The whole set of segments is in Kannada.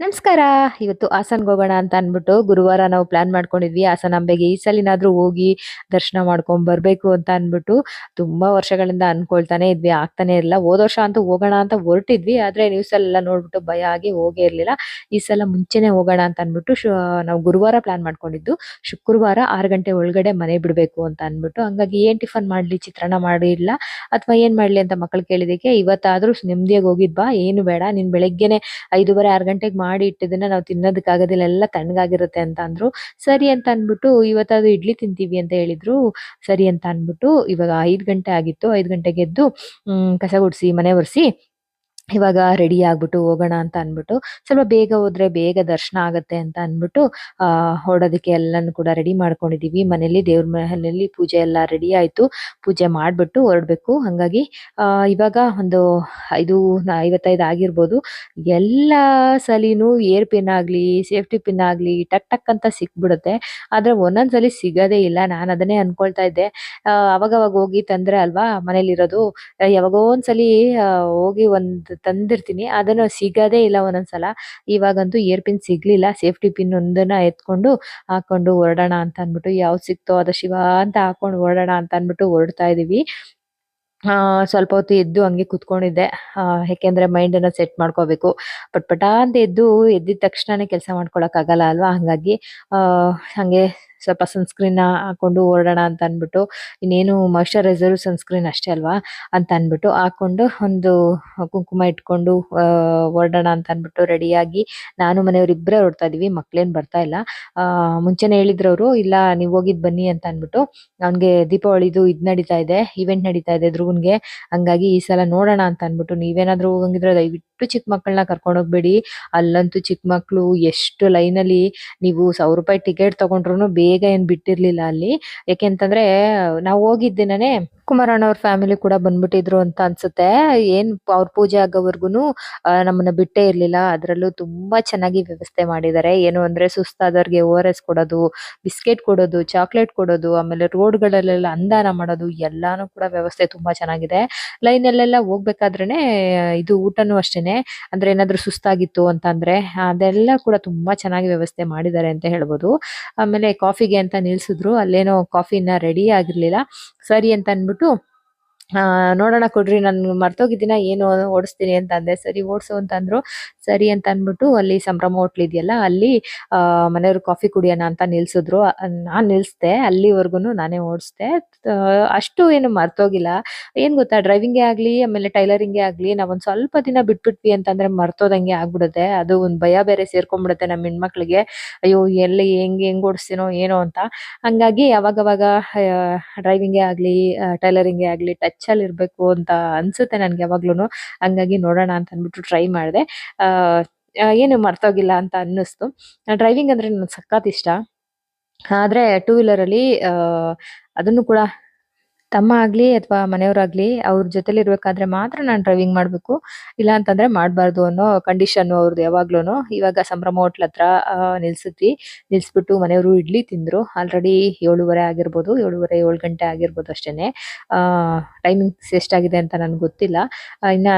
ನಮಸ್ಕಾರ. ಇವತ್ತು ಹಾಸನ್ಗೆ ಹೋಗೋಣ ಅಂತ ಅಂದ್ಬಿಟ್ಟು ಗುರುವಾರ ನಾವು ಪ್ಲಾನ್ ಮಾಡ್ಕೊಂಡಿದ್ವಿ. ಹಾಸನಾಂಬೆಗೆ ಈ ಸಲಿನಾದ್ರೂ ಹೋಗಿ ದರ್ಶನ ಮಾಡ್ಕೊಂಡ್ ಬರಬೇಕು ಅಂತ ಅಂದ್ಬಿಟ್ಟು ತುಂಬಾ ವರ್ಷಗಳಿಂದ ಅಂದ್ಕೊಳ್ತಾನೆ ಇದ್ವಿ. ಆಗ್ತಾನೆ ಇರಲಿಲ್ಲ. ಹೋದ ವರ್ಷ ಅಂತೂ ಹೋಗೋಣ ಅಂತ ಹೊರಟಿದ್ವಿ. ಆದ್ರೆ ನ್ಯೂಸ್ ಎಲ್ಲ ನೋಡ್ಬಿಟ್ಟು ಭಯ ಆಗಿ ಹೋಗೇ ಇರಲಿಲ್ಲ. ಈ ಸಲ ಮುಂಚೆನೆ ಹೋಗೋಣ ಅಂತ ಅಂದ್ಬಿಟ್ಟು ನಾವು ಗುರುವಾರ ಪ್ಲಾನ್ ಮಾಡ್ಕೊಂಡಿದ್ದು. ಶುಕ್ರವಾರ ಆರು ಗಂಟೆ ಒಳಗಡೆ ಮನೆ ಬಿಡಬೇಕು ಅಂತ ಅಂದ್ಬಿಟ್ಟು. ಹಂಗಾಗಿ ಏನ್ ಟಿಫನ್ ಮಾಡ್ಲಿ, ಚಿತ್ರಾನ್ನ ಮಾಡಿಲ್ಲ ಅಥವಾ ಏನ್ ಮಾಡ್ಲಿ ಅಂತ ಮಕ್ಕಳು ಕೇಳಿದಕ್ಕೆ ಇವತ್ತಾದರೂ ನೆಮ್ಮದಿಯಾಗಿ ಹೋಗಿದ್ ಬಾ. ಏನು ಬೇಡ. ನೀನ್ ಬೆಳಗ್ಗೆನೆ ಐದೂವರೆ ಆರು ಗಂಟೆಗೆ ಮಾಡಿ ಇಟ್ಟಿದ್ದನ್ನ ನಾವು ತಿನ್ನೋದಕ್ ಆಗೋದಿಲ್ಲ ಎಲ್ಲ ತಣ್ಣಗಾಗಿರುತ್ತೆ ಅಂತ ಅಂದ್ರು. ಸರಿ ಅಂತ ಅಂದ್ಬಿಟ್ಟು ಇವತ್ತಾದ್ರು ಇಡ್ಲಿ ತಿಂತೀವಿ ಅಂತ ಹೇಳಿದ್ರು. ಸರಿ ಅಂತ ಅಂದ್ಬಿಟ್ಟು ಇವಾಗ ಐದು ಗಂಟೆ ಆಗಿತ್ತು, ಐದು ಗಂಟೆಗೆ ಎದ್ದು ಕಸ ಗುಡ್ಸಿ, ಮನೆ ಒರೆಸಿ ಇವಾಗ ರೆಡಿ ಆಗ್ಬಿಟ್ಟು ಹೋಗೋಣ ಅಂತ ಅನ್ಬಿಟ್ಟು ಸ್ವಲ್ಪ ಬೇಗ ಹೋದ್ರೆ ಬೇಗ ದರ್ಶನ ಆಗತ್ತೆ ಅಂತ ಅನ್ಬಿಟ್ಟು ಆ, ಹೊಡೋದಕ್ಕೆ ಎಲ್ಲಾನು ಕೂಡ ರೆಡಿ ಮಾಡ್ಕೊಂಡಿದೀವಿ. ಮನೇಲಿ ದೇವ್ರ ಮನೆಯಲ್ಲಿ ಪೂಜೆ ಎಲ್ಲ ರೆಡಿ ಆಯ್ತು. ಪೂಜೆ ಮಾಡ್ಬಿಟ್ಟು ಹೊರಡ್ಬೇಕು. ಹಂಗಾಗಿ, ಆ, ಇವಾಗ ಒಂದು ಐದು, ಐವತ್ತೈದು ಆಗಿರ್ಬೋದು. ಎಲ್ಲ ಸಲಿನೂ ಏರ್ ಪಿನ್ ಆಗ್ಲಿ ಸೇಫ್ಟಿ ಪಿನ್ ಆಗ್ಲಿ, ಟಕ್ ಟಕ್ ಅಂತ ಸಿಕ್ಬಿಡುತ್ತೆ. ಆದ್ರೆ ಒಂದೊಂದ್ಸಲಿ ಸಿಗೋದೇ ಇಲ್ಲ. ನಾನು ಅದನ್ನೇ ಅನ್ಕೊಳ್ತಾ ಇದ್ದೆ. ಅವಾಗ ಅವಾಗ ಹೋಗಿ ತಂದ್ರೆ ಅಲ್ವಾ ಮನೇಲಿರೋದು. ಯಾವಾಗೋ ಒಂದ್ಸಲಿ ಹೋಗಿ ಒಂದ್ ತಂದಿರ್ತೀನಿ. ಅದನ್ನು ಸಿಗೋದೇ ಇಲ್ಲ ಒಂದೊಂದ್ಸಲ. ಇವಾಗಂತೂ ಇಯರ್ ಪಿನ್ ಸಿಗ್ಲಿಲ್ಲ. ಸೇಫ್ಟಿ ಪಿನ್ ಒಂದನ್ನ ಎತ್ಕೊಂಡು ಹಾಕೊಂಡು ಹೊರಡೋಣ ಅಂತ ಅಂದ್ಬಿಟ್ಟು ಯಾವ್ದು ಸಿಕ್ತೋ ಅದ ಶಿವ ಅಂತ ಹಾಕೊಂಡು ಹೊರಡೋಣ ಅಂತ ಅಂದ್ಬಿಟ್ಟು ಹೊರಡ್ತಾ ಇದೀವಿ. ಸ್ವಲ್ಪ ಹೊತ್ತು ಎದ್ದು ಹಂಗೆ ಕುತ್ಕೊಂಡಿದ್ದೆ. ಯಾಕೆಂದ್ರೆ ಮೈಂಡ್ ಅನ್ನ ಸೆಟ್ ಮಾಡ್ಕೋಬೇಕು. ಪಟ್ ಪಟ ಅಂತ ಎದ್ದು ಎದ್ದಿದ ತಕ್ಷಣನೇ ಕೆಲಸ ಮಾಡ್ಕೊಳಕ್ ಆಗಲ್ಲ ಅಲ್ವಾ? ಹಂಗಾಗಿ ಹಂಗೆ ಸ್ವಲ್ಪ ಸನ್ಸ್ಕ್ರೀನ್ ಹಾಕೊಂಡು ಓಡೋಣ ಅಂತ ಅನ್ಬಿಟ್ಟು ಇನ್ನೇನು ಮಾಯಶ್ಚರೈಸರ್ ಸನ್ಸ್ಕ್ರೀನ್ ಅಷ್ಟೇ ಅಲ್ವಾ ಅಂತ ಅನ್ಬಿಟ್ಟು ಹಾಕೊಂಡು ಒಂದು ಕುಂಕುಮ ಇಟ್ಕೊಂಡು ಓಡೋಣ ಅಂತ ಅನ್ಬಿಟ್ಟು ರೆಡಿಯಾಗಿ ನಾನು ಮನೆಯವ್ರು ಇಬ್ಬರೇ ಹೊರಡ್ತಾ ಇದೀವಿ, ಮಕ್ಳೇನ್ ಬರ್ತಾ ಇಲ್ಲ. ಮುಂಚೆನೆ ಹೇಳಿದ್ರು ಅವ್ರು ಇಲ್ಲ, ನೀವು ಹೋಗಿದ್ ಬನ್ನಿ ಅಂತ ಅನ್ಬಿಟ್ಟು ಅವ್ನ್ಗೆ ದೀಪಾವಳಿದು ಇದ್ ನಡೀತಾ ಇದೆ ಇವೆಂಟ್ ನಡೀತಾ ಇದೆ ಧ್ರುವನ್ಗೆ, ಹಂಗಾಗಿ ಈ ಸಲ ನೋಡೋಣ ಅಂತ ಅನ್ಬಿಟ್ಟು ನೀವೇನಾದ್ರೂ ಹೋಗಂಗಿದ್ರೆ ದಯವಿಟ್ಟು ಚಿಕ್ಕ ಮಕ್ಕಳನ್ನ ಕರ್ಕೊಂಡು ಹೋಗ್ಬೇಡಿ. ಅಲ್ಲಂತೂ ಚಿಕ್ಕ ಮಕ್ಕಳು ಎಷ್ಟು ಲೈನ್ ಅಲ್ಲಿ ನೀವು ಸಾವಿರ ರೂಪಾಯಿ ಟಿಕೆಟ್ ತಗೊಂಡ್ರು ಬೇಗ ಏನ್ ಬಿಟ್ಟಿರ್ಲಿಲ್ಲ ಅಲ್ಲಿ. ಯಾಕೆಂತಂದ್ರೆ ನಾವು ಹೋಗಿದ್ದೇನೆ ಕುಮಾರಣ್ಣ ಅವ್ರ ಫ್ಯಾಮಿಲಿ ಕೂಡ ಬಂದ್ಬಿಟ್ಟಿದ್ರು ಅಂತ ಅನ್ಸುತ್ತೆ. ಏನ್ ಅವ್ರ ಪೂಜೆ ಆಗೋವರ್ಗುನು ನಮ್ಮನ್ನ ಬಿಟ್ಟೇ ಇರ್ಲಿಲ್ಲ. ಅದ್ರಲ್ಲೂ ತುಂಬಾ ಚೆನ್ನಾಗಿ ವ್ಯವಸ್ಥೆ ಮಾಡಿದ್ದಾರೆ ಏನು ಅಂದ್ರೆ ಸುಸ್ತಾದವ್ರಿಗೆ ಓ ಎಸ್ ಕೊಡೋದು, ಬಿಸ್ಕೆಟ್ ಕೊಡೋದು, ಚಾಕ್ಲೇಟ್ ಕೊಡೋದು, ಆಮೇಲೆ ರೋಡ್ ಗಳಲ್ಲೆಲ್ಲ ಅಂದಾನ ಮಾಡೋದು, ಎಲ್ಲಾನು ಕೂಡ ವ್ಯವಸ್ಥೆ ತುಂಬಾ ಚೆನ್ನಾಗಿದೆ. ಲೈನ್ ಅಲ್ಲೆಲ್ಲ ಹೋಗ್ಬೇಕಾದ್ರೇನೆ ಇದು ಊಟನೂ ಅಷ್ಟೇನೆ. ಅಂದ್ರೆ ಏನಾದ್ರು ಸುಸ್ತಾಗಿತ್ತು ಅಂತ ಅಂದ್ರೆ, ಅದೆಲ್ಲ ಕೂಡ ತುಂಬಾ ಚೆನ್ನಾಗಿ ವ್ಯವಸ್ಥೆ ಮಾಡಿದ್ದಾರೆ ಅಂತ ಹೇಳ್ಬೋದು. ಆಮೇಲೆ ಕಾಫಿಗೆ ಅಂತ ನಿಲ್ಸಿದ್ರು, ಅಲ್ಲೇನೋ ಕಾಫಿನ ರೆಡಿ ಆಗಿರ್ಲಿಲ್ಲ. ಸರಿ ಅಂತ ಅನ್ಬಿಟ್ಟು ಆ ನೋಡೋಣ ಕೊಡ್ರಿ, ನಾನು ಮರ್ತೋಗಿದ್ದೀನ ಏನು ಓಡಿಸ್ತೀನಿ ಅಂತ ಅಂದೆ ಸರಿ, ಓಡಿಸು ಅಂತ ಅಂದ್ರು ಸರಿ ಅಂತ ಅಂದ್ಬಿಟ್ಟು ಅಲ್ಲಿ ಸಂಭ್ರಮ ಹೋಟ್ಲ್ ಇದೆಯಲ್ಲ, ಅಲ್ಲಿ ಮನೆಯವ್ರು ಕಾಫಿ ಕುಡಿಯೋಣ ಅಂತ ನಿಲ್ಸಿದ್ರು. ನಾನು ನಿಲ್ಸ್ದೆ, ಅಲ್ಲಿವರ್ಗುನು ನಾನೇ ಓಡಿಸ್ದೆ. ಅಷ್ಟು ಏನು ಮರ್ತೋಗಿಲ್ಲ. ಏನ್ ಗೊತ್ತಾ, ಡ್ರೈವಿಂಗೇ ಆಗ್ಲಿ, ಆಮೇಲೆ ಟೈಲರಿಂಗೇ ಆಗ್ಲಿ ನಾವೊಂದು ಸ್ವಲ್ಪ ದಿನ ಬಿಟ್ಬಿಟ್ವಿ ಅಂತಂದ್ರೆ ಮರ್ತೋದಂಗೆ ಆಗ್ಬಿಡುತ್ತೆ. ಅದು ಒಂದ್ ಭಯ ಬೇರೆ ಸೇರ್ಕೊಂಡ್ಬಿಡುತ್ತೆ ನಮ್ಮ ಹೆಣ್ಮಕ್ಳಿಗೆ. ಅಯ್ಯೋ, ಎಲ್ಲಿ, ಹೆಂಗ್ ಹೆಂಗ್ ಓಡಿಸ್ತೀನೋ ಏನೋ ಅಂತ. ಹಂಗಾಗಿ ಅವಾಗವಾಗ ಡ್ರೈವಿಂಗೇ ಆಗ್ಲಿ ಟೈಲರಿಂಗೇ ಆಗ್ಲಿ, ಟಚ್ ಅಲ್ಲಿ ಇರ್ಬೇಕು ಅಂತ ಅನ್ಸುತ್ತೆ ನನ್ಗೆ ಯಾವಾಗ್ಲೂನು. ಹಂಗಾಗಿ ನೋಡೋಣ ಅಂತ ಅನ್ಬಿಟ್ಟು ಟ್ರೈ ಮಾಡಿದೆ. ಏನು ಮರ್ತೋಗಿಲ್ಲ ಅಂತ ಅನ್ನಿಸ್ತು. ಡ್ರೈವಿಂಗ್ ಅಂದ್ರೆ ನನ್ಗೆ ಸಖತ್ ಇಷ್ಟ. ಆದ್ರೆ ಟೂ ವೀಲರ್ ಅಲ್ಲಿ, ಆ, ಅದನ್ನು ಕೂಡ ತಮ್ಮ ಆಗ್ಲಿ ಅಥವಾ ಮನೆಯವರಾಗ್ಲಿ ಅವ್ರ ಜೊತೆಲಿ ಇರ್ಬೇಕಾದ್ರೆ ಮಾತ್ರ ನಾನು ಡ್ರೈವಿಂಗ್ ಮಾಡ್ಬೇಕು. ಇಲ್ಲ ಅಂತಂದ್ರೆ ಮಾಡಬಾರ್ದು ಅನ್ನೋ ಕಂಡೀಷನ್ ಅವ್ರದ್ದು ಯಾವಾಗ್ಲೂನು. ಇವಾಗ ಸಂಭ್ರಮ ಹೋಟ್ಲ್ ಹತ್ರ ನಿಲ್ಸಿದ್ವಿ. ನಿಲ್ಸ್ಬಿಟ್ಟು ಮನೆಯವರು ಇಡ್ಲಿ ತಿಂದ್ರು. ಆಲ್ರೆಡಿ ಏಳುವರೆ ಆಗಿರ್ಬೋದು, ಏಳುವರೆ, ಏಳು ಗಂಟೆ ಆಗಿರ್ಬೋದು ಅಷ್ಟೇನೆ. ಆ ಟೈಮಿಂಗ್ಸ್ ಎಷ್ಟಾಗಿದೆ ಅಂತ ನನ್ಗೆ ಗೊತ್ತಿಲ್ಲ. ಇನ್ನ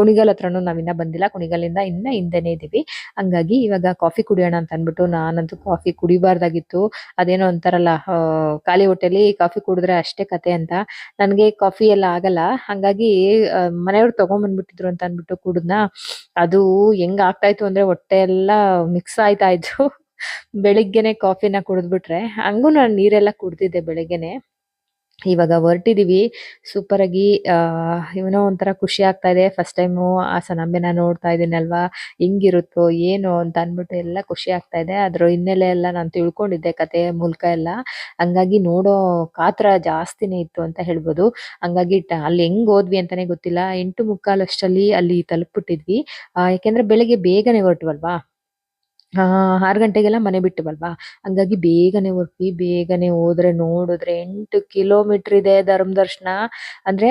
ಕುಣಿಗಲ್ ಹತ್ರನೂ ನಾವಿನ್ನ ಬಂದಿಲ್ಲ. ಕುಣಿಗಲ್ಲಿಂದ ಇನ್ನ ಹಿಂದೆನೆ ಇದೀವಿ. ಹಂಗಾಗಿ ಇವಾಗ ಕಾಫಿ ಕುಡಿಯೋಣ ಅಂತ ಅನ್ಬಿಟ್ಟು ನಾನಂತೂ ಕಾಫಿ ಕುಡಿಬಾರ್ದಾಗಿತ್ತು. ಅದೇನೋ ಅಂತಾರಲ್ಲ ಖಾಲಿ ಹೊಟ್ಟೆಲಿ ಕಾಫಿ ಕುಡಿದ್ರೆ ಅಷ್ಟೇ ಕತೆ ಅಂತ. ನನಗೆ ಕಾಫಿ ಎಲ್ಲ ಆಗಲ್ಲ. ಹಂಗಾಗಿ ಮನೆಯವ್ರು ತಗೊಂಡ್ಬಂದ್ಬಿಟ್ಟಿದ್ರು ಅಂತ ಅನ್ಬಿಟ್ಟು ಕುಡಿದ್ನ. ಅದು ಹೆಂಗ್ ಆಗ್ತಾ ಇತ್ತು ಅಂದ್ರೆ ಹೊಟ್ಟೆ ಎಲ್ಲ ಮಿಕ್ಸ್ ಆಯ್ತಾ ಇತ್ತು ಬೆಳಿಗ್ಗೆನೆ ಕಾಫಿನ ಕುಡಿದ್ಬಿಟ್ರೆ. ಹಂಗೂ ನಾನು ನೀರೆಲ್ಲ ಕುಡ್ದಿದ್ದೆ ಬೆಳಿಗ್ಗೆನೆ. ಇವಾಗ ಹೊರಟಿದೀವಿ. ಸೂಪರ್ ಆಗಿ ಆ ಏನೋ ಒಂಥರ ಖುಷಿ ಆಗ್ತಾ ಇದೆ. ಫಸ್ಟ್ ಟೈಮು ಸನಂಬೆನ ನೋಡ್ತಾ ಇದ್ದೀನಲ್ವಾ ಹೆಂಗಿರುತ್ತೋ ಏನು ಅಂತ ಅನ್ಬಿಟ್ಟು ಎಲ್ಲ ಖುಷಿ ಆಗ್ತಾ ಇದೆ. ಅದ್ರ ಹಿನ್ನೆಲೆ ಎಲ್ಲ ನಾನು ತಿಳ್ಕೊಂಡಿದ್ದೆ ಕತೆ ಮೂಲಕ ಎಲ್ಲ. ಹಂಗಾಗಿ ನೋಡೋ ಕಾತರ ಜಾಸ್ತಿನೇ ಇತ್ತು ಅಂತ ಹೇಳ್ಬೋದು. ಹಂಗಾಗಿ ಅಲ್ಲಿ ಹೆಂಗ್ ಹೋದ್ವಿ ಅಂತಾನೆ ಗೊತ್ತಿಲ್ಲ. ಎಂಟು ಮುಕ್ಕಾಲು ಅಷ್ಟರಲ್ಲಿ ಅಲ್ಲಿ ತಲುಪ್ಬಿಟ್ಟಿದ್ವಿ. ಆ, ಯಾಕೆಂದ್ರೆ ಬೆಳಿಗ್ಗೆ ಬೇಗನೆ ಹೊರಟ್ವಲ್ವಾ? ಆ ಆರು ಗಂಟೆಗೆಲ್ಲ ಮನೆ ಬಿಟ್ಟವಲ್ವಾ? ಹಂಗಾಗಿ ಬೇಗನೆ ಹೊರಟ್ವಿ ಬೇಗನೆ ಹೋದ್ರೆ, ನೋಡಿದ್ರೆ ಎಂಟು ಕಿಲೋಮೀಟರ್ ಇದೆ ಧರ್ಮ ದರ್ಶನ. ಅಂದ್ರೆ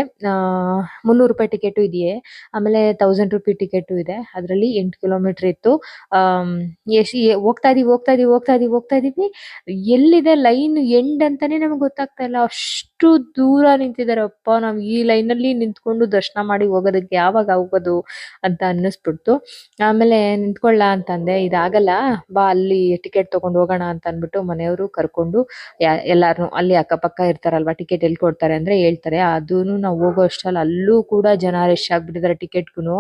ಮುನ್ನೂರು ರೂಪಾಯಿ ಟಿಕೆಟು ಇದೆಯೇ. ಆಮೇಲೆ ತೌಸಂಡ್ ರುಪಿ ಟಿಕೆಟ್ ಇದೆ. ಅದರಲ್ಲಿ ಎಂಟು ಕಿಲೋಮೀಟರ್ ಇತ್ತು. ಎಷ್ಟು ಹೋಗ್ತಾ ಇದೀವಿ ಹೋಗ್ತಾ ಇದೀವಿ ಹೋಗ್ತಾ ಇದೀವಿ ಹೋಗ್ತಾ ಇದೀವಿ. ಎಲ್ಲಿದೆ ಲೈನ್ ಎಂಡ್ ಅಂತಾನೆ ನಮ್ಗೆ ಗೊತ್ತಾಗ್ತಾ ಇಲ್ಲ. ಅಷ್ಟು ಎಷ್ಟು ದೂರ ನಿಂತಿದ್ದಾರೆ ಅಪ್ಪ ನಾವ್ ಈ ಲೈನ್ ಅಲ್ಲಿ ನಿಂತ್ಕೊಂಡು ದರ್ಶನ ಮಾಡಿ ಹೋಗೋದಕ್ಕೆ ಯಾವಾಗ ಹೋಗೋದು ಅಂತ ಅನ್ನಿಸ್ಬಿಡ್ತು. ಆಮೇಲೆ ನಿಂತ್ಕೊಳ್ಳ ಅಂತಂದೆ, ಇದಾಗಲ್ಲ, ಬಾ, ಅಲ್ಲಿ ಟಿಕೆಟ್ ತಗೊಂಡು ಹೋಗೋಣ ಅಂತ ಅಂದ್ಬಿಟ್ಟು ಮನೆಯವರು ಕರ್ಕೊಂಡು ಎಲ್ಲಾರು ಅಲ್ಲಿ ಅಕ್ಕಪಕ್ಕ ಇರ್ತಾರಲ್ವಾ ಟಿಕೆಟ್ ಎಲ್ಲಿ ಕೊಡ್ತಾರೆ ಅಂದ್ರೆ ಹೇಳ್ತಾರೆ. ಅದೂನು ನಾವು ಹೋಗೋ ಅಷ್ಟ್ರಲ್ಲಿ ಅಲ್ಲೂ ಕೂಡ ಜನ ರಶ್ ಆಗ್ಬಿಟ್ಟಿದ್ದಾರೆ ಟಿಕೆಟ್ಗುನು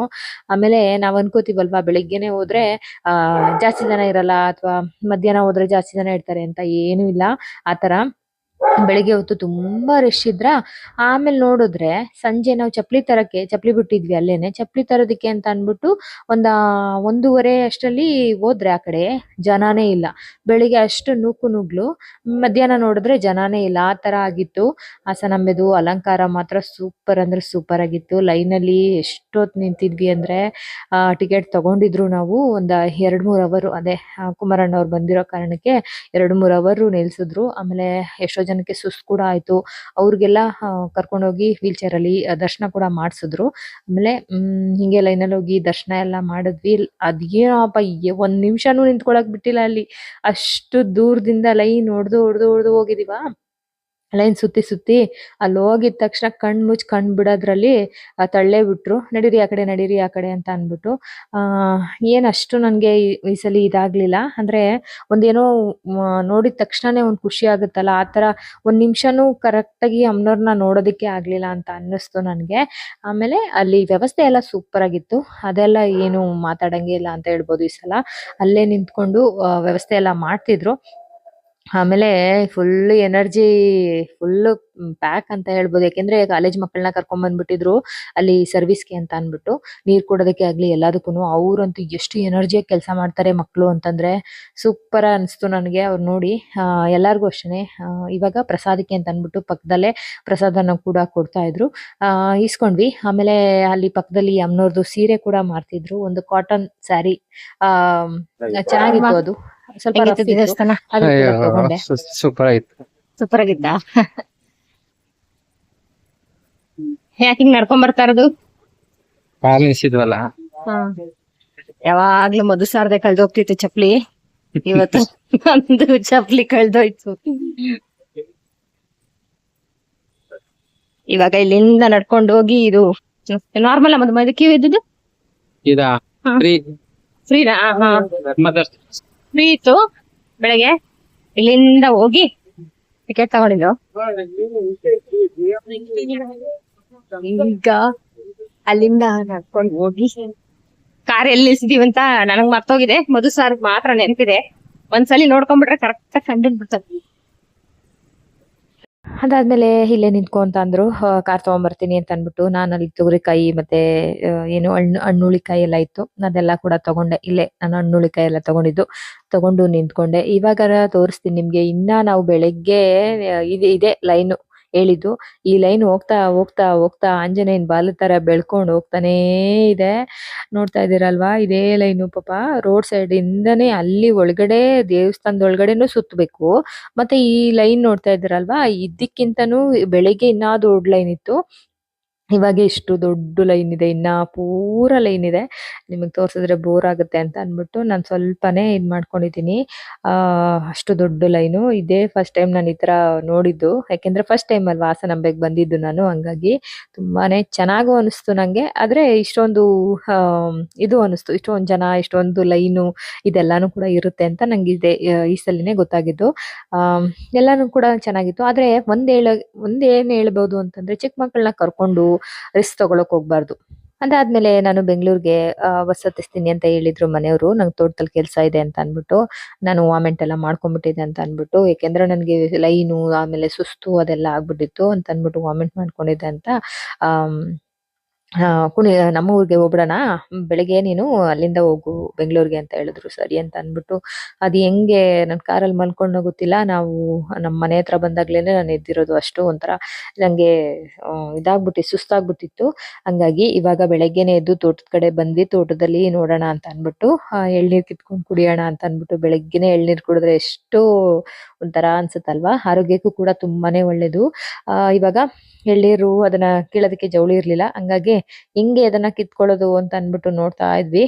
ಆಮೇಲೆ ನಾವ್ ಅನ್ಕೋತೀವಲ್ವಾ, ಬೆಳಿಗ್ಗೆನೆ ಹೋದ್ರೆ, ಆ, ಜಾಸ್ತಿ ಜನ ಇರಲ್ಲ ಅಥವಾ ಮಧ್ಯಾಹ್ನ ಹೋದ್ರೆ ಜಾಸ್ತಿ ಜನ ಇರ್ತಾರೆ ಅಂತ ಏನು ಇಲ್ಲ. ಆತರ ಬೆಳಿಗ್ಗೆ ಹೊತ್ತು ತುಂಬಾ ರಶ್ ಇದ್ರ, ಆಮೇಲೆ ನೋಡಿದ್ರೆ ಸಂಜೆ ನಾವು ಚಪ್ಲಿ ತರಕ್ಕೆ, ಚಪ್ಲಿ ಬಿಟ್ಟಿದ್ವಿ ಅಲ್ಲೇನೆ, ಚಪ್ಲಿ ತರೋದಿಕ್ಕೆ ಅಂತ ಅನ್ಬಿಟ್ಟು ಒಂದ ಒಂದೂವರೆ ಅಷ್ಟರಲ್ಲಿ ಹೋದ್ರೆ ಆ ಕಡೆ ಜನಾನೇ ಇಲ್ಲ. ಬೆಳಿಗ್ಗೆ ಅಷ್ಟು ನೂಕು ನುಗ್ಲು, ಮಧ್ಯಾಹ್ನ ನೋಡಿದ್ರೆ ಜನಾನೇ ಇಲ್ಲ. ಆ ತರ ಆಗಿತ್ತು. ಹಾಸನಾಂಬೆದು ಅಲಂಕಾರ ಮಾತ್ರ ಸೂಪರ್ ಅಂದ್ರೆ ಸೂಪರ್ ಆಗಿತ್ತು. ಲೈನ್ ಅಲ್ಲಿ ಎಷ್ಟೊತ್ ನಿಂತಿದ್ವಿ ಅಂದ್ರೆ, ಆ ಟಿಕೆಟ್ ತಗೊಂಡಿದ್ರು ನಾವು ಒಂದ ಎರಡ್ ಮೂರ್ ಅವರ್ ಅದೇ ಕುಮಾರಣ್ಣ ಅವ್ರು ಬಂದಿರೋ ಕಾರಣಕ್ಕೆ ಎರಡ್ ಮೂರ್ ಅವರ್ ನಿಲ್ಸಿದ್ರು. ಆಮೇಲೆ ಎಷ್ಟೋ ಜನಕ್ಕೆ ಸುಸ್ತು ಕೂಡ ಆಯ್ತು. ಅವ್ರಿಗೆಲ್ಲ ಕರ್ಕೊಂಡೋಗಿ ವೀಲ್ ಚೇರ್ ಅಲ್ಲಿ ದರ್ಶನ ಕೂಡ ಮಾಡಿಸಿದ್ರು. ಆಮೇಲೆ ಹಿಂಗೆ ಲೈನ್ ಅಲ್ಲಿ ಹೋಗಿ ದರ್ಶನ ಎಲ್ಲ ಮಾಡಿದ್ವಿ. ಅದೇನಪ್ಪ ಒಂದ್ ನಿಮಿಷನೂ ನಿಂತ್ಕೊಳಕ್ ಬಿಟ್ಟಿಲ್ಲ ಅಲ್ಲಿ. ಅಷ್ಟು ದೂರದಿಂದ ಲೈನ್ ಹೊಡ್ದು ಹೊಡ್ದು ಹೊಡ್ದು ಹೋಗಿದೀವಾ. ಲೈನ್ ಸುತ್ತಿ ಸುತ್ತಿ ಅಲ್ಲಿ ಹೋಗಿದ ತಕ್ಷಣ ಕಣ್ ಮುಚ್ಚಿ ಕಣ್ ಬಿಡೋದ್ರಲ್ಲಿ ತಳ್ಳೇ ಬಿಟ್ರು. ನಡೀರಿ ಆ ಕಡೆ, ನಡೀರಿ ಆ ಕಡೆ ಅಂತ ಅಂದ್ಬಿಟ್ಟು. ಏನ್ ಅಷ್ಟು ನನ್ಗೆ ಈ ಸಲ ಇದಾಗ್ಲಿಲ್ಲ. ಅಂದ್ರೆ ಒಂದೇನೋ ನೋಡಿದ ತಕ್ಷಣನೇ ಒಂದ್ ಖುಷಿ ಆಗುತ್ತಲ್ಲ? ಆತರ ಒಂದ್ ನಿಮಿಷನೂ ಕರೆಕ್ಟ್ ಆಗಿ ಅಮ್ಮನವ್ರನ್ನ ನೋಡೋದಕ್ಕೆ ಆಗ್ಲಿಲ್ಲ ಅಂತ ಅನ್ನಿಸ್ತು ನನ್ಗೆ. ಆಮೇಲೆ ಅಲ್ಲಿ ವ್ಯವಸ್ಥೆ ಎಲ್ಲ ಸೂಪರ್ ಆಗಿತ್ತು. ಅದೆಲ್ಲ ಏನು ಮಾತಾಡಂಗೆ ಇಲ್ಲ ಅಂತ ಹೇಳ್ಬೋದು ಈ ಸಲ. ಅಲ್ಲೇ ನಿಂತ್ಕೊಂಡು ವ್ಯವಸ್ಥೆ ಎಲ್ಲ ಮಾಡ್ತಿದ್ರು. ಆಮೇಲೆ ಫುಲ್ ಎನರ್ಜಿ ಫುಲ್ ಪ್ಯಾಕ್ ಅಂತ ಹೇಳ್ಬೋದು. ಯಾಕೆಂದ್ರೆ ಕಾಲೇಜ್ ಮಕ್ಕಳನ್ನ ಕರ್ಕೊಂಡ್ ಬಂದ್ಬಿಟ್ಟಿದ್ರು ಅಲ್ಲಿ ಸರ್ವಿಸ್ಗೆ ಅಂತ ಅನ್ಬಿಟ್ಟು ನೀರ್ ಕೊಡೋದಕ್ಕೆ ಆಗ್ಲಿ ಎಲ್ಲದಕ್ಕೂ ಅವ್ರಂತೂ ಎಷ್ಟು ಎನರ್ಜಿಯಾಗಿ ಕೆಲಸ ಮಾಡ್ತಾರೆ ಮಕ್ಳು ಅಂತಂದ್ರೆ ಸೂಪರ್ ಅನಿಸ್ತು ನನಗೆ. ಅವ್ರು ನೋಡಿ ಎಲ್ಲಾರ್ಗೂ ಅಷ್ಟೇನೆ ಆ, ಇವಾಗ ಪ್ರಸಾದಕ್ಕೆ ಅಂತ ಅನ್ಬಿಟ್ಟು ಪಕ್ಕದಲ್ಲೇ ಪ್ರಸಾದನ ಕೂಡ ಕೊಡ್ತಾ ಇದ್ರು. ಆ ಇಸ್ಕೊಂಡ್ವಿ ಆಮೇಲೆ ಅಲ್ಲಿ ಪಕ್ಕದಲ್ಲಿ ಅಮ್ಮನವ್ರದ್ದು ಸೀರೆ ಕೂಡ ಮಾರ್ತಿದ್ರು. ಒಂದು ಕಾಟನ್ ಸ್ಯಾರಿ ಆ ಚೆನ್ನಾಗಿತ್ತು ಅದು. ಸ್ವಲ್ಪ rough ಇತ್ತು. ದೇವಸ್ಥಾನ? ಅದು ಕೂಡ ತಗೊಂಡೆ. ಸೂಪರ್ ಆಯ್ತು ಸೂಪರ್ ಆಗಿದ್ದ ಯಾಕೆ ಹಿಂಗ್ ನಡ್ಕೊಂಡ್ ಬರ್ತಾ ಇರೋದು? ಕಾಲ್ ನಿಲ್ಸಿದ್ವಲ್ಲ. ಯಾವಾಗ್ಲೂ ಮಧು ಸಾರದೆ ಕಳ್ದೋಗ್ತಿತ್ತು ಚಪ್ಲಿ ಇವತ್ತು ನಂದು ಚಪ್ಲಿ ಕಳ್ದೋಯ್ತು. ಇವಾಗ ಇಲ್ಲಿಂದ ನಡ್ಕೊಂಡು ಹೋಗಿ ಇದು ನಾರ್ಮಲ್ ಮದ್ ಮದ್ ಕ್ಯೂ ಇದ್ದದ್ದು? ಇದ? ಹಾ. ಫ್ರೀ ಫ್ರೀನಾ ಹಾ ಧರ್ಮದರ್ಶನ ಇತ್ತು ಬೆಳಗ್ಗೆ. ಇಲ್ಲಿಂದ ಹೋಗಿ ಟಿಕೆಟ್ ತಗೊಂಡಿದ್ದು. ಈಗ ಅಲ್ಲಿಂದ ನಡ್ಕೊಂಡು ಹೋಗಿ ಕಾರ್ ಎಲ್ಲಿ ನಿಲ್ಸಿದೀವಿ ಅಂತ ನನಗ್ ಮರ್ತೋಗಿದೆ. ಮಧು ಸಾರ್ ಮಾತ್ರ ನೆನಪಿದೆ. ಒಂದ್ಸಲಿ ನೋಡ್ಕೊಂಡ್ಬಿಟ್ರೆ ಕರೆಕ್ಟ್ ಆಗಿ ಕಂಡು ಬಿಡ್ತದೆ ಅದಾದ್ಮೇಲೆ ಇಲ್ಲೇ ನಿಂತ್ಕೊಂತ ಅಂದ್ರು. ಕಾರ್ ತಗೊಂಬರ್ತೀನಿ ಅಂತ ಅಂದ್ಬಿಟ್ಟು ನಾನು ಅಲ್ಲಿ ತೊಗರಿಕಾಯಿ ಮತ್ತೆ ಏನು ಹಣ್ಣು ಹಣ್ಣುಳಿಕಾಯಿ ಎಲ್ಲ ಇತ್ತು. ಅದೆಲ್ಲ ಕೂಡ ತಗೊಂಡೆ. ಇಲ್ಲೇ ನಾನು ಹಣ್ಣುಳಿಕಾಯಿ ಎಲ್ಲ ತಗೊಂಡಿದ್ದು. ತಗೊಂಡು ನಿಂತ್ಕೊಂಡೆ. ಇವಾಗ ತೋರಿಸ್ತೀನಿ ನಿಮ್ಗೆ. ಇನ್ನ ನಾವು ಬೆಳಗ್ಗೆ ಇದೆ ಇದೆ ಲೈನು. ಹೇಳಿದ್ದು, ಈ ಲೈನ್ ಹೋಗ್ತಾ ಹೋಗ್ತಾ ಹೋಗ್ತಾ ಆಂಜನೇಯನ್ ಬಾಲ ತರ ಬೆಳ್ಕೊಂಡು ಹೋಗ್ತಾನೇ ಇದೆ. ನೋಡ್ತಾ ಇದೀರಲ್ವಾ ಇದೇ ಲೈನು ಪಾಪ. ರೋಡ್ ಸೈಡ್ ಇಂದನೇ ಅಲ್ಲಿ ಒಳಗಡೆ ದೇವಸ್ಥಾನದ ಒಳಗಡೆನು ಸುತ್ತಬೇಕು ಮತ್ತೆ ಈ ಲೈನ್ ನೋಡ್ತಾ ಇದ್ದೀರಲ್ವಾ? ಇದಕ್ಕಿಂತನೂ ಬೆಳಿಗ್ಗೆ ಇನ್ನಾ ದೊಡ್ಡ ಲೈನ್ ಇತ್ತು. ಇವಾಗ ಇಷ್ಟು ದೊಡ್ಡ ಲೈನ್ ಇದೆ, ಇನ್ನ ಪೂರ ಲೈನ್ ಇದೆ. ನಿಮಗೆ ತೋರಿಸಿದ್ರೆ ಬೋರ್ ಆಗುತ್ತೆ ಅಂತ ಅಂದ್ಬಿಟ್ಟು ನಾನು ಸ್ವಲ್ಪನೇ ಇದು ಮಾಡ್ಕೊಂಡಿದ್ದೀನಿ. ಅಷ್ಟು ದೊಡ್ಡ ಲೈನು. ಇದೇ ಫಸ್ಟ್ ಟೈಮ್ ನಾನು ಈ ಥರ ನೋಡಿದ್ದು. ಯಾಕೆಂದರೆ ಫಸ್ಟ್ ಟೈಮ್ ಅಲ್ವಾ ಹಾಸನಾಂಬೆಗೆ ಬಂದಿದ್ದು ನಾನು, ಹಂಗಾಗಿ ತುಂಬಾನೇ ಚೆನ್ನಾಗೂ ಅನಿಸ್ತು ನನಗೆ ಆದ್ರೆ ಇಷ್ಟೊಂದು ಇದು ಅನಿಸ್ತು. ಇಷ್ಟೊಂದು ಜನ, ಇಷ್ಟೊಂದು ಲೈನು ಇದೆಲ್ಲಾನು ಕೂಡ ಇರುತ್ತೆ ಅಂತ ನನಗೆ ಇದೆ ಈ ಸಲಿನೇ ಗೊತ್ತಾಗಿದ್ದು. ಎಲ್ಲಾನು ಕೂಡ ಚೆನ್ನಾಗಿತ್ತು. ಆದ್ರೆ ಒಂದೇ ಹೇಳ ಏನ್ ಹೇಳ್ಬೋದು ಅಂತಂದ್ರೆ ಚಿಕ್ಕ ಮಕ್ಕಳನ್ನ ಕರ್ಕೊಂಡು ರಿಸ್ಕ್ ತಗೊಳಕ್ ಹೋಗ್ಬಾರ್ದು. ಅದಾದ್ಮೇಲೆ ನಾನು ಬೆಂಗಳೂರಿಗೆ ವಸತಿಸ್ತೀನಿ ಅಂತ ಹೇಳಿದ್ರು ಮನೆಯವರು, ನಂಗೆ ತೋಟದಲ್ಲಿ ಕೆಲಸ ಇದೆ ಅಂತ ಅಂದ್ಬಿಟ್ಟು, ನಾನು ವಾಮೆಂಟ್ ಎಲ್ಲ ಮಾಡ್ಕೊಂಡ್ಬಿಟ್ಟಿದೆ ಅಂತ ಅಂದ್ಬಿಟ್ಟು ಯಾಕೆಂದ್ರೆ ನನಗೆ ಲೈನು, ಆಮೇಲೆ ಸುಸ್ತು ಅದೆಲ್ಲ ಆಗ್ಬಿಟ್ಟಿತ್ತು ಅಂತ ಅಂದ್ಬಿಟ್ಟು ವಾಮೆಂಟ್ ಮಾಡ್ಕೊಂಡಿದ್ದೆ ಅಂತ ಕುಣಿ ನಮ್ಮ ಊರಿಗೆ ಹೋಗ್ಬಿಡೋಣ. ಬೆಳಿಗ್ಗೆ ನೀನು ಅಲ್ಲಿಂದ ಹೋಗು, ಬೆಂಗಳೂರಿಗೆ ಅಂತ ಹೇಳಿದ್ರು. ಸರಿ ಅಂತ ಅಂದ್ಬಿಟ್ಟು, ಅದು ಹೆಂಗೆ ನನ್ನ ಕಾರಲ್ಲಿ ಮಲ್ಕೊಂಡು ಗೊತ್ತಿಲ್ಲ. ನಾವು ನಮ್ಮ ಮನೆ ಹತ್ರ ಬಂದಾಗ್ಲೇನೆ ನಾನು ಎದ್ದಿರೋದು ಅಷ್ಟು ಒಂಥರ ನಂಗೆ ಇದಾಗ್ಬಿಟ್ಟಿತ್ತು ಇದಾಗ್ಬಿಟ್ಟು, ಸುಸ್ತಾಗ್ಬಿಟ್ಟಿತ್ತು. ಹಂಗಾಗಿ ಇವಾಗ ಬೆಳಗ್ಗೆನೆ ಎದ್ದು ತೋಟದ ಕಡೆ ಬಂದ್ವಿ. ತೋಟದಲ್ಲಿ ನೋಡೋಣ ಅಂತ ಅಂದ್ಬಿಟ್ಟು ಎಳ್ನೀರು ಕಿತ್ಕೊಂಡು ಕುಡಿಯೋಣ ಅಂತ ಅಂದ್ಬಿಟ್ಟು ಬೆಳಗ್ಗೆನೆ ಎಳ್ನೀರ್ ಕುಡಿದ್ರೆ ಎಷ್ಟು ಒಂಥರ ಅನ್ಸುತ್ತಲ್ವಾ? ಆರೋಗ್ಯಕ್ಕೂ ಕೂಡ ತುಂಬಾನೇ ಒಳ್ಳೇದು. ಇವಾಗ ಎಳ್ನೀರು ಅದನ್ನ ಕೀಳೋದಕ್ಕೆ ಜವಳಿ ಇರ್ಲಿಲ್ಲ. ಹಂಗಾಗಿ ಹೆಂಗೆ ಅದನ್ನ ಕಿತ್ಕೊಳ್ಳೋದು ಅಂತ ಅಂದ್ಬಿಟ್ಟು ನೋಡ್ತಾ ಇದ್ವಿ.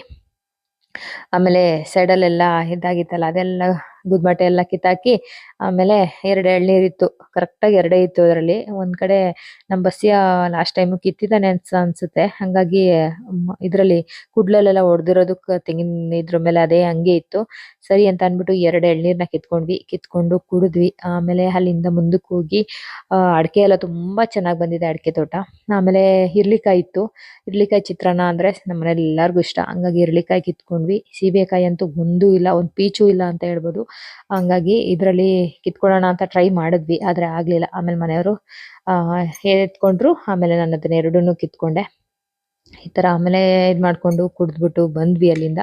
ಆಮೇಲೆ ಸೈಡಲ್ಲೆಲ್ಲ ಇದಾಗಿತ್ತಲ್ಲ ಅದೆಲ್ಲ ಗುದ್ಮಟೆ ಎಲ್ಲ ಕಿತ್ತಾಕಿ ಆಮೇಲೆ ಎರಡು ಎಳ್ನೀರ್ ಇತ್ತು ಕರೆಕ್ಟಾಗಿ ಎರಡೇ ಇತ್ತು ಅದರಲ್ಲಿ. ಒಂದ್ ಕಡೆ ನಮ್ಮ ಬಸ್ಸಿಯ ಲಾಸ್ಟ್ ಟೈಮ್ ಕಿತ್ತಿದ್ದಾನೆ ಅನ್ಸ, ಅನ್ಸುತ್ತೆ. ಹಂಗಾಗಿ ಇದರಲ್ಲಿ ಕುಡ್ಲಲ್ಲೆಲ್ಲ ಹೊಡೆದಿರೋದಕ್ಕೆ ತೆಂಗಿನ ಇದ್ರ ಮೇಲೆ ಅದೇ ಹಂಗೆ ಇತ್ತು. ಸರಿ ಅಂತ ಅನ್ಬಿಟ್ಟು ಎರಡು ಎಳ್ನೀರ್ನ ಕಿತ್ಕೊಂಡ್ವಿ. ಕಿತ್ಕೊಂಡು ಕುಡಿದ್ವಿ. ಆಮೇಲೆ ಅಲ್ಲಿಂದ ಮುಂದಕ್ಕೆ ಹೋಗಿ ಅಡಿಕೆ ಅಡ್ಕೆ ಎಲ್ಲ ತುಂಬಾ ಚೆನ್ನಾಗ್ ಬಂದಿದೆ ಅಡಿಕೆ ತೋಟ. ಆಮೇಲೆ ಹಿರ್ಲಿಕಾಯಿ ಇತ್ತು. ಹಿರ್ಲಿಕಾಯಿ ಚಿತ್ರಾನ್ನ ಅಂದ್ರೆ ನಮ್ಮನೇಲಿ ಎಲ್ಲಾರ್ಗು ಇಷ್ಟ. ಹಂಗಾಗಿ ಹಿರ್ಲಿಕಾಯಿ ಕಿತ್ಕೊಂಡ್ವಿ. ಸೀಬೆಕಾಯಿ ಅಂತೂ ಒಂದೂ ಇಲ್ಲ, ಒಂದು ಪೀಚು ಇಲ್ಲ ಅಂತ ಹೇಳ್ಬೋದು. ಹಂಗಾಗಿ ಇದರಲ್ಲಿ ಕಿತ್ಕೊಳ್ಳೋಣ ಅಂತ ಟ್ರೈ ಮಾಡಿದ್ವಿ, ಆದ್ರೆ ಆಗಲಿಲ್ಲ. ಆಮೇಲೆ ಮನೆಯವರು ಎತ್ಕೊಂಡ್ರು, ಆಮೇಲೆ ನಾನು ಅದನ್ನ ಎರಡನ್ನೂ ಕಿತ್ಕೊಂಡೆ. ಈ ತರ ಆಮೇಲೆ ಇದು ಮಾಡ್ಕೊಂಡು ಕುಡಿದ್ಬಿಟ್ಟು ಬಂದ್ವಿ ಅಲ್ಲಿಂದ.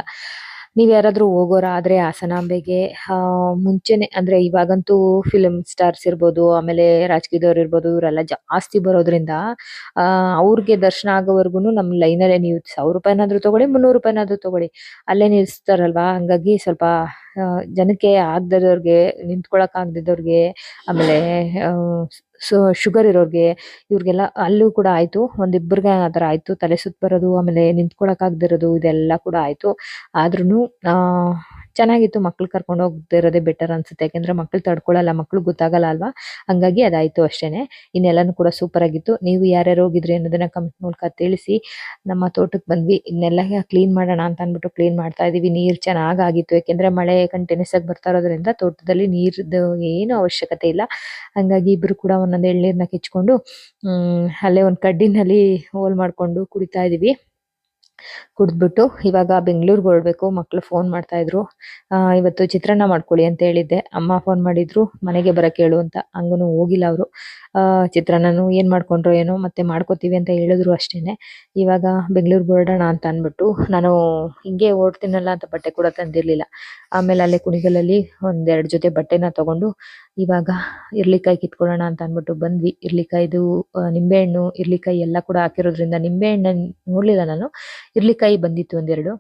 ನೀವ್ ಯಾರಾದ್ರೂ ಹೋಗೋರಾದ್ರೆ ಹಾಸನಾಂಬೆಗೆ, ಆ, ಮುಂಚೆನೆ, ಅಂದ್ರೆ ಇವಾಗಂತೂ ಫಿಲಂ ಸ್ಟಾರ್ಸ್ ಇರ್ಬೋದು, ಆಮೇಲೆ ರಾಜಕೀಯದವ್ರು ಇರ್ಬೋದು, ಇವರೆಲ್ಲ ಜಾಸ್ತಿ ಬರೋದ್ರಿಂದ ಅವ್ರಿಗೆ ದರ್ಶನ ಆಗೋವರೆಗೂ ನಮ್ ಲೈನಲ್ಲೇ ನೀವು ಸಾವಿರ ರೂಪಾಯಿನಾದ್ರೂ ತಗೊಳ್ಳಿ, ಮುನ್ನೂರು ರೂಪಾಯಿನಾದ್ರೂ ತಗೊಳ್ಳಿ. ಅಲ್ಲೇ ನಿಲ್ಸ್ತಾರಲ್ವಾ? ಹಂಗಾಗಿ ಸ್ವಲ್ಪ ಜನಕ್ಕೆ ಆಗ್ದದವ್ರಿಗೆ ನಿಂತ್ಕೊಳಕ್ ಆಗ್ದಿದ್ದವ್ರಿಗೆ, ಆಮೇಲೆ ಸೊ ಶುಗರ್ ಇರೋರ್ಗೆ ಇವ್ರಿಗೆಲ್ಲ ಅಲ್ಲೂ ಕೂಡ ಆಯ್ತು. ಒಂದಿಬ್ಬರಿಗೆ ಆ ಥರ ಆಯ್ತು. ತಲೆ ಸುತ್ತ ಬರೋದು, ಆಮೇಲೆ ನಿಂತ್ಕೊಳಕ್ ಆಗ್ದಿರೋದು, ಇದೆಲ್ಲ ಕೂಡ ಆಯ್ತು. ಆದ್ರೂ ಚೆನ್ನಾಗಿತ್ತು ಮಕ್ಳು ಕರ್ಕೊಂಡು ಹೋಗ್ತಿರೋದೇ ಬೆಟರ್ ಅನ್ಸುತ್ತೆ. ಯಾಕಂದ್ರೆ ಮಕ್ಳು ತಡ್ಕೊಳ್ಳಲ್ಲ ಮಕ್ಳು ಗೊತ್ತಾಗಲ್ಲ ಅಲ್ವಾ? ಹಂಗಾಗಿ ಅದಾಯ್ತು ಅಷ್ಟೇನೆ. ಇನ್ನೆಲ್ಲಾನು ಕೂಡ ಸೂಪರ್ ಆಗಿತ್ತು. ನೀವು ಯಾರ್ಯಾರು ಹೋಗಿದ್ರಿ ಅನ್ನೋದನ್ನ ಕಮೆಂಟ್ ಮೂಲಕ ತಿಳಿಸಿ. ನಮ್ಮ ತೋಟಕ್ಕೆ ಬಂದ್ವಿ. ಇನ್ನೆಲ್ಲ ಕ್ಲೀನ್ ಮಾಡೋಣ ಅಂತ ಅನ್ಬಿಟ್ಟು ಕ್ಲೀನ್ ಮಾಡ್ತಾ ಇದೀವಿ. ನೀರು ಚೆನ್ನಾಗಿ ಆಗಿತ್ತು ಯಾಕೆಂದ್ರೆ ಮಳೆ ಕಂಟಿನ್ಯೂಸ್ ಆಗಿ ಬರ್ತಾ ಇರೋದ್ರಿಂದ ತೋಟದಲ್ಲಿ ನೀರ್ದು ಏನು ಅವಶ್ಯಕತೆ ಇಲ್ಲ. ಹಂಗಾಗಿ ಇಬ್ರು ಕೂಡ ಒಂದೊಂದ್ ಎಳ್ನೀರ್ನ ಕಿಚ್ಕೊಂಡು ಅಲ್ಲೇ ಒಂದ್ ಕಡ್ಡಿನಲ್ಲಿ ಹೋಲ್ ಮಾಡ್ಕೊಂಡು ಕುಡಿತಾ ಇದೀವಿ. ಕುಡ್ದ್ಬಿಟ್ಟು ಇವಾಗ ಬೆಂಗಳೂರಿಗೆ ಹೊರಡ್ಬೇಕು, ಮಕ್ಳು ಫೋನ್ ಮಾಡ್ತಾ ಇದ್ರು. ಆ, ಇವತ್ತು ಚಿತ್ರಾನ್ನ ಮಾಡ್ಕೊಳ್ಳಿ ಅಂತ ಹೇಳಿದ್ದೆ. ಅಮ್ಮ ಫೋನ್ ಮಾಡಿದ್ರು, ಮನೆಗೆ ಬರಕ್ ಹೇಳು ಅಂತ. ಹಂಗೂನು ಹೋಗಿಲ್ಲ ಅವರು. ಚಿತ್ರಾನ್ನನು ಏನ್ ಮಾಡ್ಕೊಂಡ್ರೋ ಏನೋ ಮತ್ತೆ ಮಾಡ್ಕೋತೀವಿ ಅಂತ ಹೇಳಿದ್ರು ಅಷ್ಟೇನೆ. ಇವಾಗ ಬೆಂಗಳೂರು ಹೊರಡೋಣ ಅಂತ ಅಂದ್ಬಿಟ್ಟು ನಾನು ಹಿಂಗೆ ಓಡ್ತೀನಲ್ಲ ಅಂತ ಬಟ್ಟೆ ಕೂಡ ತಂದಿರ್ಲಿಲ್ಲ. ಆಮೇಲೆ ಅಲ್ಲೇ ಕುಣಿಗಲಲ್ಲಿ ಒಂದೆರಡು ಜೊತೆ ಬಟ್ಟೆನ ತಗೊಂಡು ಇವಾಗ ಇರ್ಲಿಕಾಯಿ ಕಿತ್ಕೊಳ್ಳೋಣ ಅಂತ ಅಂದ್ಬಿಟ್ಟು ಬಂದ್ವಿ. ಇರ್ಲಿಕಾಯ್ದು ನಿಂಬೆಹಣ್ಣು, ಇರ್ಲಿಕಾಯಿ ಎಲ್ಲ ಕೂಡ ಹಾಕಿರೋದ್ರಿಂದ ನಿಂಬೆಹಣ್ಣು ನೋಡ್ಲಿಲ್ಲ ನಾನು. ಇರ್ಲಿಕಾಯಿ ಬಂದಿತ್ತು ಒಂದೆರಡು.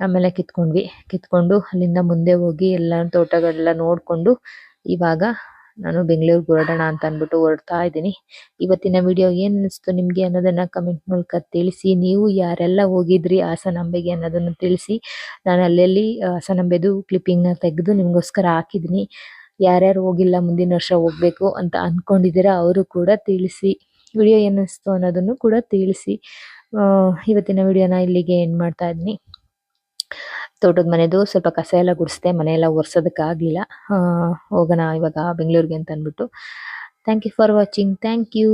ಆಮೇಲೆ ಕಿತ್ಕೊಂಡ್ವಿ. ಕಿತ್ಕೊಂಡು ಅಲ್ಲಿಂದ ಮುಂದೆ ಹೋಗಿ ಎಲ್ಲ ತೋಟಗಳೆಲ್ಲ ನೋಡ್ಕೊಂಡು ಇವಾಗ ನಾನು ಬೆಂಗಳೂರಿಗೆ ಹೊರಡೋಣ ಅಂತ ಅಂದ್ಬಿಟ್ಟು ಹೊರಡ್ತಾ ಇದ್ದೀನಿ. ಇವತ್ತಿನ ವಿಡಿಯೋ ಏನ್ ಅನಿಸ್ತು ನಿಮ್ಗೆ ಅನ್ನೋದನ್ನ ಕಮೆಂಟ್ ಮೂಲಕ ತಿಳಿಸಿ, ನೀವು ಯಾರೆಲ್ಲ ಹೋಗಿದ್ರಿ ಹಾಸನಾಂಬೆಗೆ ಅನ್ನೋದನ್ನ ತಿಳಿಸಿ. ನಾನು ಅಲ್ಲಲ್ಲಿ ಹಾಸನಾಂಬೆದು ಕ್ಲಿಪ್ಪಿಂಗ್ನ ತೆಗೆದು ನಿಮಗೋಸ್ಕರ ಹಾಕಿದೀನಿ ಯಾರ್ಯಾರು ಹೋಗಿಲ್ಲ ಮುಂದಿನ ವರ್ಷ ಹೋಗ್ಬೇಕು ಅಂತ ಅನ್ಕೊಂಡಿದ್ದೀರಾ ಅವರು ಕೂಡ ತಿಳಿಸಿ. ವಿಡಿಯೋ ಏನಿಸ್ತು ಅನ್ನೋದನ್ನು ಕೂಡ ತಿಳಿಸಿ. ಇವತ್ತಿನ ವಿಡಿಯೋನ ಇಲ್ಲಿಗೆ ಎಂಡ್ ಮಾಡ್ತಾ ಇದ್ದೀನಿ. ತೋಟದ ಮನೆದು ಸ್ವಲ್ಪ ಕಸ ಎಲ್ಲ ಗುಡಿಸ್ದೆ ಮನೆಯೆಲ್ಲ ಒರೆಸೋದಕ್ಕಾಗಲಿಲ್ಲ ಹೋಗೋಣ ಇವಾಗ ಬೆಂಗಳೂರಿಗೆ ಅಂತ ಅಂದ್ಬಿಟ್ಟು. Thank you for watching thank you